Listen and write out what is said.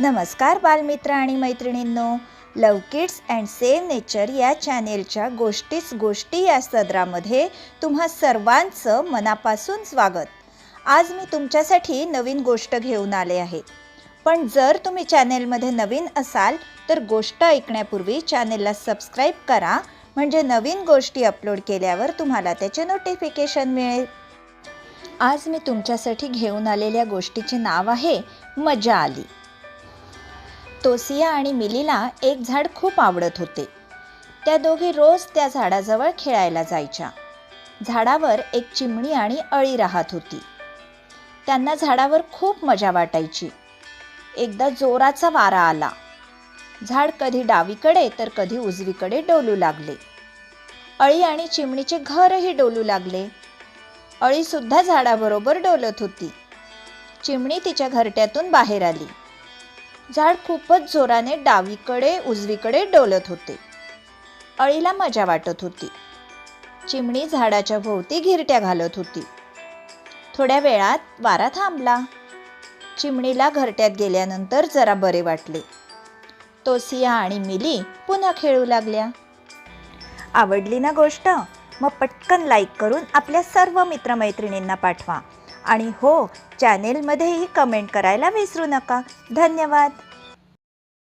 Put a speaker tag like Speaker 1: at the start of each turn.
Speaker 1: नमस्कार बालमित्र आणि मैत्रिणींनो love kids and same nature या चॅनेलच्या गोष्टीच गोष्टी या सदरामध्ये तुम्हा सर्वांचं मनापासून स्वागत. आज मी तुमच्यासाठी नवीन गोष्ट घेऊन आले आहे. पण जर तुम्ही चॅनेलमध्ये नवीन असाल तर गोष्ट ऐकण्यापूर्वी चॅनेलला सबस्क्राईब करा म्हणजे नवीन गोष्टी अपलोड केल्यावर तुम्हाला त्याचे नोटिफिकेशन मिळेल. आज मी तुमच्यासाठी घेऊन आलेल्या गोष्टीचे नाव आहे मजा आली. तोसिया आणि मिलीला एक झाड खूप आवडत होते. त्या दोघी रोज त्या झाडाजवळ खेळायला जायच्या. झाडावर एक चिमणी आणि अळी राहत होती. त्यांना झाडावर खूप मजा वाटायची. एकदा जोराचा वारा आला. झाड कधी डावीकडे तर कधी उजवीकडे डोलू लागले. अळी आणि चिमणीचे घरही डोलू लागले. अळीसुद्धा झाडाबरोबर डोलत होती. चिमणी तिच्या घरट्यातून बाहेर आली. झाड खूपच जोराने डावीकडे उजवीकडे डोलत होते. अळीला मजा वाटत होती. चिमणी झाडाच्या भोवती घिरट्या घालत होती. थोड्या वेळात वारा थांबला. चिमणीला घरट्यात गेल्यानंतर जरा बरे वाटले. तोसिया आणि मिली पुन्हा खेळू लागल्या. आवडली ना गोष्ट? मग पटकन लाईक करून आपल्या सर्व मित्रमैत्रिणींना पाठवा. आणि हो चॅनेलमध्येही कमेंट करायला विसरू नका. धन्यवाद.